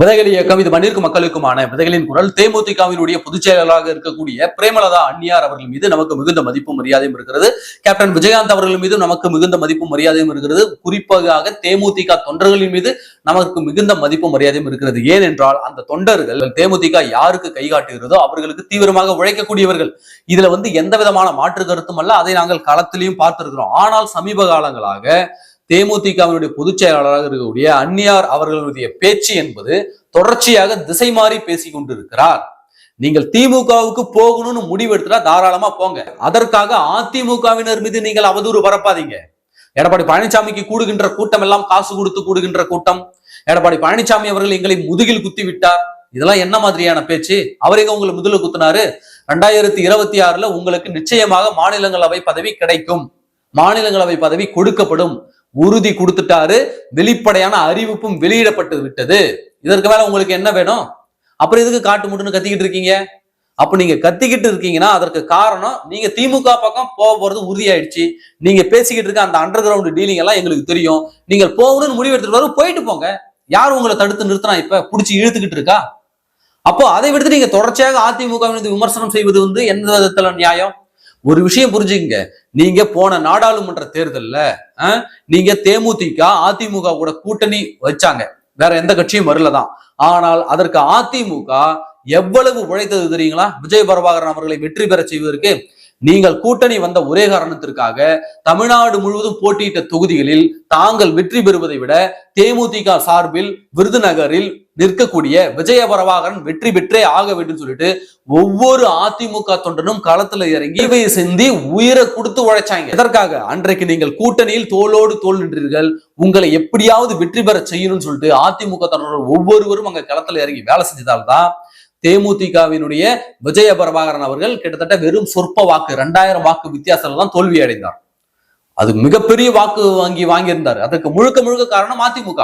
விதைகள் இயக்கம் இது பண்ணிருக்கும் மக்களுக்குமான விதைகளின் குரல். தேமுதிகவினுடைய பொதுச் செயலாளராக இருக்கக்கூடிய பிரேமலதா அந்நியார் அவர்கள் மீது நமக்கு மிகுந்த மதிப்பும் மரியாதையும் இருக்கிறது. கேப்டன் விஜயகாந்த் அவர்கள் மீது நமக்கு மிகுந்த மதிப்பும் மரியாதையும் இருக்கிறது. குறிப்பாக தேமுதிக தொண்டர்களின் மீது நமக்கு மிகுந்த மதிப்பும் மரியாதையும் இருக்கிறது. ஏனென்றால் அந்த தொண்டர்கள் தேமுதிக யாருக்கு கை காட்டுகிறதோ அவர்களுக்கு தீவிரமாக உழைக்கக்கூடியவர்கள். இதுல வந்து எந்த விதமான மாற்று கருத்தும் அல்ல. அதை நாங்கள் களத்திலையும் பார்த்திருக்கிறோம். ஆனால் சமீப காலங்களாக தேமுதிகவினுடைய பொதுச் செயலாளராக இருக்கக்கூடிய அந்நியார் அவர்களுடைய பேச்சு என்பது தொடர்ச்சியாக திசை மாறி பேசிக் கொண்டிருக்கிறார். நீங்கள் திமுகவுக்கு போகணும்னு முடிவெடுத்துட்டா தாராளமா போங்க. அதற்காக அதிமுகவினர் மீது நீங்கள் அவதூறு பரப்பாதீங்க. எடப்பாடி பழனிசாமிக்கு கூடுகின்ற கூட்டம் எல்லாம் காசு கொடுத்து கூடுகின்ற கூட்டம். எடப்பாடி பழனிசாமி அவர்கள் எங்களை முதுகில் குத்தி விட்டார். இதெல்லாம் என்ன மாதிரியான பேச்சு? அவர் எங்க உங்களை முதல குத்தினாரு? ரெண்டாயிரத்தி இருபத்தி ஆறுல உங்களுக்கு நிச்சயமாக மாநிலங்களவை பதவி கிடைக்கும். மாநிலங்களவை பதவி கொடுக்கப்படும். உறுதி கொடுத்துட்டாரு வெளிப்படையான அறிவிப்பும் வெளியிடப்பட்டு விட்டது. இதற்கு மேல உங்களுக்கு என்ன வேணும்? அப்புறம் எதுக்கு காட்டு முட்டுன்னு கத்திக்கிட்டு இருக்கீங்க? அப்ப நீங்க கத்திக்கிட்டு இருக்கீங்கன்னா அதற்கு காரணம் நீங்க திமுக பக்கம் போக போறது உறுதியாயிடுச்சு. நீங்க பேசிக்கிட்டு இருக்க அந்த அண்டர் கிரவுண்ட் டீலிங் எல்லாம் எங்களுக்கு தெரியும். நீங்கள் போகணும்னு முடிவு எடுத்துட்டு வரும் போயிட்டு போங்க. யார் உங்களை தடுத்து நிறுத்தினா இப்ப? புடிச்சு இழுத்துக்கிட்டு இருக்கா? அப்போ அதை விடுத்து நீங்க தொடர்ச்சியாக அதிமுக விமர்சனம் செய்வது வந்து எந்த விதத்துல நியாயம்? ஒரு விஷயம் புரிஞ்சுக்கங்க. நீங்க போன நாடாளுமன்ற தேர்தல்ல நீங்க தேமுதிக அதிமுக கூட கூட்டணி வச்சாங்க. வேற எந்த கட்சியும் வரலதான் ஆனால் அதற்கு அதிமுக எவ்வளவு உழைத்தது தெரியுங்களா? விஜய் பிரபாகரன் அவர்களை வெற்றி பெற செய்வதற்கு நீங்கள் கூட்டணி வந்த ஒரே காரணத்திற்காக தமிழ்நாடு முழுவதும் போட்டியிட்ட தொகுதிகளில் தாங்கள் வெற்றி பெறுவதை விட தேமுதிக சார்பில் விருதுநகரில் நிற்கக்கூடிய விஜய பரவாகரன் வெற்றி பெற்றே ஆக வேண்டும் சொல்லிட்டு ஒவ்வொரு அதிமுக தொண்டனும் களத்துல இறங்கி இவை சிந்தி உயிரை கொடுத்து உழைச்சாங்க. எதற்காக? அன்றைக்கு நீங்கள் கூட்டணியில் தோளோடு தோல் நின்றீர்கள். உங்களை எப்படியாவது வெற்றி பெற செய்யணும்னு சொல்லிட்டு அதிமுக தொண்டர்கள் ஒவ்வொருவரும் அங்க களத்துல இறங்கி வேலை செஞ்சதால்தான் தேமுதிகவினுடைய விஜய பிரபாகரன் அவர்கள் கிட்டத்தட்ட வெறும் சொற்ப வாக்கு ரெண்டாயிரம் வாக்கு வித்தியாசத்துல தான் தோல்வி அடைந்தார். அது மிகப்பெரிய வாக்கு வாங்கி வாங்கியிருந்தார். அதற்கு முழுக்க முழுக்க காரணம் அதிமுக.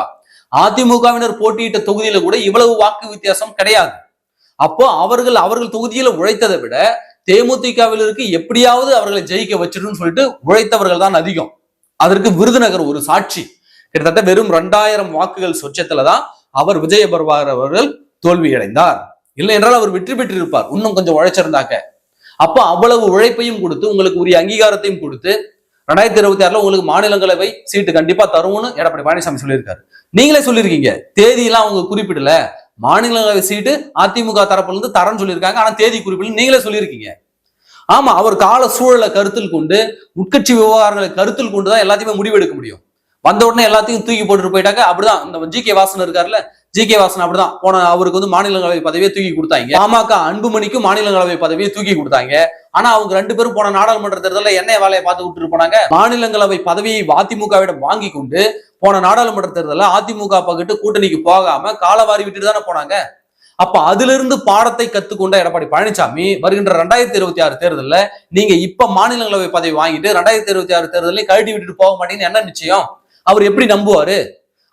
அதிமுகவினர் போட்டியிட்ட தொகுதியில கூட இவ்வளவு வாக்கு வித்தியாசம் கிடையாது. அப்போ அவர்கள் அவர்கள் தொகுதியில உழைத்ததை விட தேமுதிகவினருக்கு எப்படியாவது அவர்களை ஜெயிக்க வச்சிடணும்னு சொல்லிட்டு உழைத்தவர்கள் தான் அதிகம். அதற்கு விருதுநகர் ஒரு சாட்சி. கிட்டத்தட்ட வெறும் ரெண்டாயிரம் வாக்குகள் சொச்சத்துல தான் அவர் விஜய அவர்கள் தோல்வி அடைந்தார் இல்லை என்றால் அவர் வெற்றி பெற்றிருப்பார். இன்னும் கொஞ்சம் உழைச்சிருந்தாக்க. அப்போ அவ்வளவு உழைப்பையும் கொடுத்து உங்களுக்கு உரிய அங்கீகாரத்தையும் கொடுத்து ரெண்டாயிரத்தி இருபத்தி ஆறுல உங்களுக்கு மாநிலங்களவை சீட்டு கண்டிப்பா தரும்னு எடப்பாடி பழனிசாமி சொல்லியிருக்காரு. நீங்களே சொல்லியிருக்கீங்க. தேதியெல்லாம் அவங்க குறிப்பிடல. மாநிலங்களவை சீட்டு அதிமுக தரப்புல இருந்து தரேன்னு சொல்லியிருக்காங்க. ஆனா தேதி குறிப்பிடல நீங்களே சொல்லியிருக்கீங்க. ஆமா அவர் கால சூழலை கருத்தில் கொண்டு உட்கட்சி விவகாரங்களை கருத்தில் கொண்டு தான் எல்லாத்தையுமே முடிவெடுக்க முடியும். வந்த உடனே எல்லாத்தையும் தூக்கி போட்டுட்டு போயிட்டாங்க அப்படிதான். இந்த ஜி கே வாசன் இருக்காருல்ல ஜி கே வாசன் அப்படிதான். போன அவருக்கு வந்து மாநிலங்களவை பதவியை தூக்கி கொடுத்தாங்க. பாமக அன்புமணிக்கும் மாநிலங்களவை பதவியை தூக்கி கொடுத்தாங்க. ஆனா அவங்க ரெண்டு பேரும் போன நாடாளுமன்ற தேர்தலில் என்ன வேலையை பார்த்து விட்டுட்டு போனாங்க. மாநிலங்களவை பதவியை அதிமுகவிடம் வாங்கி கொண்டு போன நாடாளுமன்ற தேர்தலில் அதிமுக பக்கிட்டு கூட்டணிக்கு போகாம காலவாரி விட்டுட்டு தானே போனாங்க. அப்ப அதிலிருந்து பாடத்தை கத்துக்கொண்ட எடப்பாடி பழனிசாமி வருகின்ற ரெண்டாயிரத்தி இருபத்தி ஆறு தேர்தலில் நீங்க இப்ப மாநிலங்களவை பதவி வாங்கிட்டு ரெண்டாயிரத்தி இருபத்தி ஆறு தேர்தலையும் கழட்டி விட்டுட்டு போக மாட்டேங்குது என்ன நிச்சயம்? அவர் எப்படி நம்புவாரு?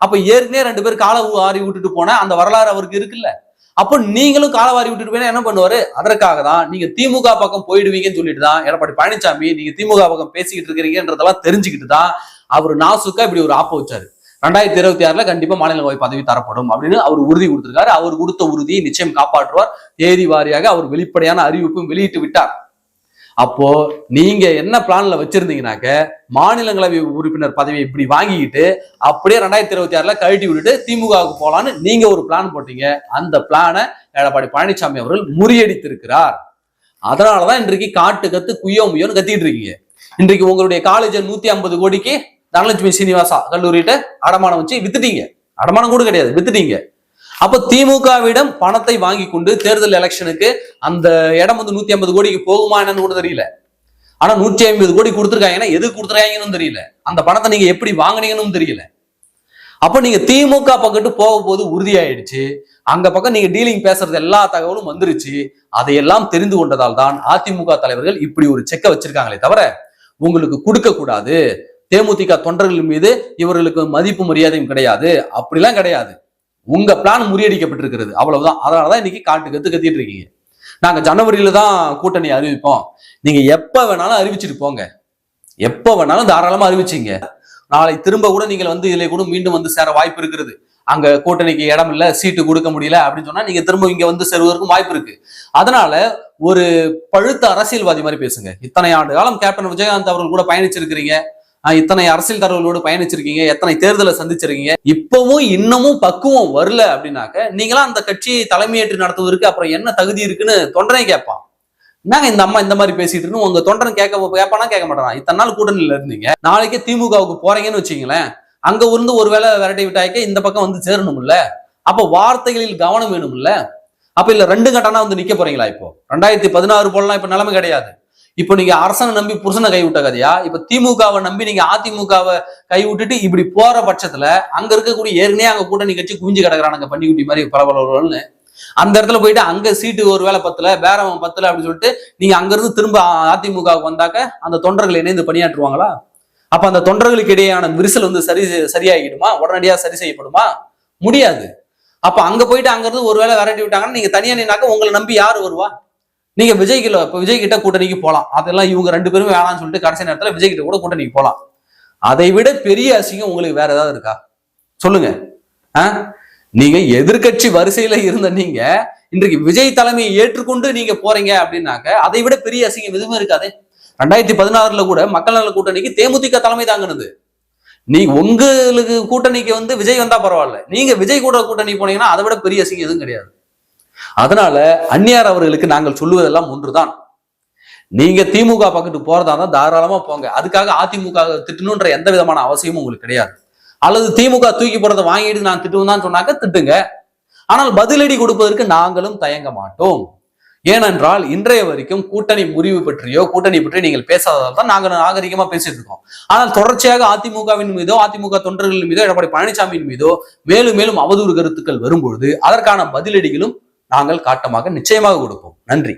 அப்ப ஏற்கனவே ரெண்டு பேர் கால வாரி விட்டுட்டு போன அந்த வரலாறு அவருக்கு இருக்குல்ல. அப்போ நீங்களும் காலவாரி விட்டுட்டு போயினா என்ன பண்ணுவாரு? அதற்காக தான் நீங்க திமுக பக்கம் போயிடுவீங்கன்னு சொல்லிட்டு தான் எடப்பாடி பழனிசாமி நீங்க திமுக பக்கம் பேசிக்கிட்டு இருக்கிறீங்கன்றதெல்லாம் தெரிஞ்சுக்கிட்டு தான் அவர் நாசுக்கா இப்படி ஒரு ஆப்ப வச்சாரு. ரெண்டாயிரத்தி இருபத்தி ஆறுல கண்டிப்பா மாநிலங்களவை பதவி தரப்படும் அப்படின்னு அவர் உறுதி கொடுத்திருக்காரு. அவர் கொடுத்த உறுதியை நிச்சயம் காப்பாற்றுவார். தேதி வாரியாக அவர் வெளிப்படையான அறிவிப்பும் வெளியிட்டு விட்டார். அப்போ நீங்க என்ன பிளான்ல வச்சிருந்தீங்கனாக்க மாநிலங்களவை உறுப்பினர் பதவியை இப்படி வாங்கிக்கிட்டு அப்படியே ரெண்டாயிரத்தி இருபத்தி ஆறுல கழட்டி விட்டுட்டு திமுகவுக்கு போலான்னு நீங்க ஒரு பிளான் போட்டீங்க. அந்த பிளானை எடப்பாடி பழனிசாமி அவர்கள் முறியடித்திருக்கிறார். அதனாலதான் இன்றைக்கு காட்டு கத்து குய்யோ முய்யோன்னு கத்திட்டு இருக்கீங்க. இன்றைக்கு உங்களுடைய காலேஜ் நூத்தி ஐம்பது கோடிக்கு தனலட்சுமி சீனிவாசா கல்லூரிட்ட அடமானம் வச்சு வித்துட்டீங்க. அடமானம் கூட கிடையாது வித்துட்டீங்க. அப்ப திமுகவிடம் பணத்தை வாங்கி கொண்டு தேர்தல் எலெக்ஷனுக்கு அந்த இடம் வந்து நூத்தி ஐம்பது கோடிக்கு போகுமா என்னன்னு கூட தெரியல. ஆனா நூற்றி ஐம்பது கோடி கொடுத்துருக்காங்கன்னா எது கொடுத்துருக்காங்கன்னு தெரியல. அந்த பணத்தை நீங்க எப்படி வாங்கினீங்கன்னு தெரியல. அப்ப நீங்க திமுக பக்கத்து போக போது உறுதியாயிடுச்சு. அங்க பக்கம் நீங்க டீலிங் பேசுறது எல்லா தகவலும் வந்துருச்சு. அதையெல்லாம் தெரிந்து கொண்டதால் தான் அதிமுக தலைவர்கள் இப்படி ஒரு செக்கை வச்சிருக்காங்களே தவிர உங்களுக்கு கொடுக்க கூடாது. தேமுதிக தொண்டர்கள் மீது இவர்களுக்கு மதிப்பு மரியாதையும் கிடையாது. அப்படிலாம் கிடையாது. உங்க பிளான் முறியடிக்கப்பட்டிருக்கிறது. அவ்வளவுதான். அதனாலதான் இன்னைக்கு காட்டு கத்து கத்திட்டு இருக்கீங்க. நாங்க ஜனவரியில தான் கூட்டணி அறிவிப்போம். நீங்க எப்ப வேணாலும் அறிவிச்சிட்டு போங்க. எப்ப வேணாலும் தாராளமா அறிவிச்சீங்க. நாளை திரும்ப கூட நீங்கள் வந்து இதில் கூட மீண்டும் வந்து சேர வாய்ப்பு இருக்கிறது அங்க கூட்டணிக்கு இடம் இல்ல சீட்டு கொடுக்க முடியல அப்படின்னு சொன்னா நீங்க திரும்ப இங்க வந்து சேருவதற்கும் வாய்ப்பு இருக்கு. அதனால ஒரு பழுத்த அரசியல்வாதி மாதிரி பேசுங்க. இத்தனை ஆண்டு காலம் கேப்டன் விஜயகாந்த் அவர்கள் கூட பயணிச்சிருக்கிறீங்க. இத்தனை அரசியல் தரவுகளோடு பயணிச்சிருக்கீங்க எத்தனை தேர்தலை சந்திச்சிருக்கீங்க இப்பவும் இன்னமும் பக்குவம் வரல அப்படின்னாக்க நீங்களாம் அந்த கட்சியை தலைமையேற்று நடத்துவதற்கு அப்புறம் என்ன தகுதி இருக்குன்னு தொண்டனே கேட்பான். என்னங்க இந்த அம்மா இந்த மாதிரி பேசிட்டு இருக்கு உங்க தொண்டன் கேட்க கேட்பானா கேட்க மாட்டான்? இத்தனை நாள் கூட்டணியில இருந்தீங்க. நாளைக்கே திமுகவுக்கு போறீங்கன்னு வச்சுங்களேன். அங்க இருந்து ஒருவேளை விரட்டி விட்டாய்க்க இந்த பக்கம் வந்து சேரணும்ல? அப்ப வார்த்தைகளில் கவனம் வேணும்ல? அப்ப இல்ல ரெண்டு கட்டனா வந்து நிக்க போறீங்களா இப்போ? ரெண்டாயிரத்தி பதினாறு போலாம் இப்ப நிலைமை கிடையாது. இப்போ நீங்க அரசனை நம்பி புருஷனை கைவிட்ட கதையா இப்ப திமுகவை நம்பி நீங்க அதிமுகவை கை விட்டுட்டு இப்படி போற பட்சத்துல அங்க இருக்கக்கூடிய ஏற்கனவே அங்க கூட்டணி கட்சி குவிஞ்சு கிடக்குறானுங்க பன்னிக்குட்டி மாதிரி பரபரன்னு அந்த இடத்துல போயிட்டு அங்க சீட்டு ஒரு வேலை பத்தல பேரம் பத்தல அப்படின்னு சொல்லிட்டு நீங்க அங்க இருந்து திரும்ப அதிமுகவுக்கு வந்தாக்க அந்த தொண்டர்கள் இணைந்து பணியாற்றுவாங்களா? அப்ப அந்த தொண்டர்களுக்கு இடையேயான விரிசல் வந்து சரி சரியாகிடுமா? உடனடியா சரி செய்யப்படுமா? முடியாது. அப்ப அங்க போயிட்டு அங்க இருந்து ஒருவேளை விரட்டி விட்டாங்கன்னா நீங்க தனியா நின்னாக்க உங்களை நம்பி யாரு வருவா? நீங்க விஜய் கிலோ இப்ப விஜய் கிட்ட கூட்டணிக்கு போகலாம் அதெல்லாம் இவங்க ரெண்டு பேரும் வேணாம்னு சொல்லிட்டு கடைசி நேரத்துல விஜய் கிட்ட கூட கூட்டணிக்கு போகலாம் அதை விட பெரிய அசிங்கம் உங்களுக்கு வேற ஏதாவது இருக்கா? சொல்லுங்க. நீங்க எதிர்க்கட்சி வரிசையில இருந்த நீங்க இன்றைக்கு விஜய் தலைமையை ஏற்றுக்கொண்டு நீங்க போறீங்க அப்படின்னாக்க அதை விட பெரிய அசிங்கம் எதுவுமே இருக்காது. ரெண்டாயிரத்தி பதினாறுல கூட மக்கள் நல கூட்டணிக்கு தேமுதிக தலைமை தாங்கினது. நீ உங்களுக்கு கூட்டணிக்கு வந்து விஜய் வந்தா பரவாயில்ல. நீங்க விஜய் கூட கூட்டணி போனீங்கன்னா அதை விட பெரிய அசிங்கம் எதுவும் கிடையாது. அதனால அந்நியார் அவர்களுக்கு நாங்கள் சொல்லுவதெல்லாம் ஒன்றுதான். நீங்க திமுக பக்கத்து போறதா இருந்தா தாராளமா போங்க. அதுக்காக அதிமுக திட்டணுன்ற எந்த விதமான அவசியமும் உங்களுக்கு கிடையாது. அல்லது திமுக தூக்கி போறதை வாங்கிட்டு நான் திட்டுவேன் தான் சொன்னாக்க திட்டுங்க. ஆனால் பதிலடி கொடுப்பதற்கு நாங்களும் தயங்க மாட்டோம். ஏனென்றால் இன்றைய வரைக்கும் கூட்டணி முறிவு பற்றியோ கூட்டணி பற்றியோ நீங்கள் பேசாததால் தான் நாங்கள் நாகரிகமா பேசிட்டு இருக்கோம். ஆனால் தொடர்ச்சியாக அதிமுகவின் மீதோ அதிமுக தொண்டர்களின் மீதோ எடப்பாடி பழனிசாமியின் மீதோ மேலும் மேலும் அவதூறு கருத்துக்கள் வரும்பொழுது அதற்கான பதிலடிகளும் நாங்கள் காட்டமாக நிச்சயமாக கொடுப்போம். நன்றி.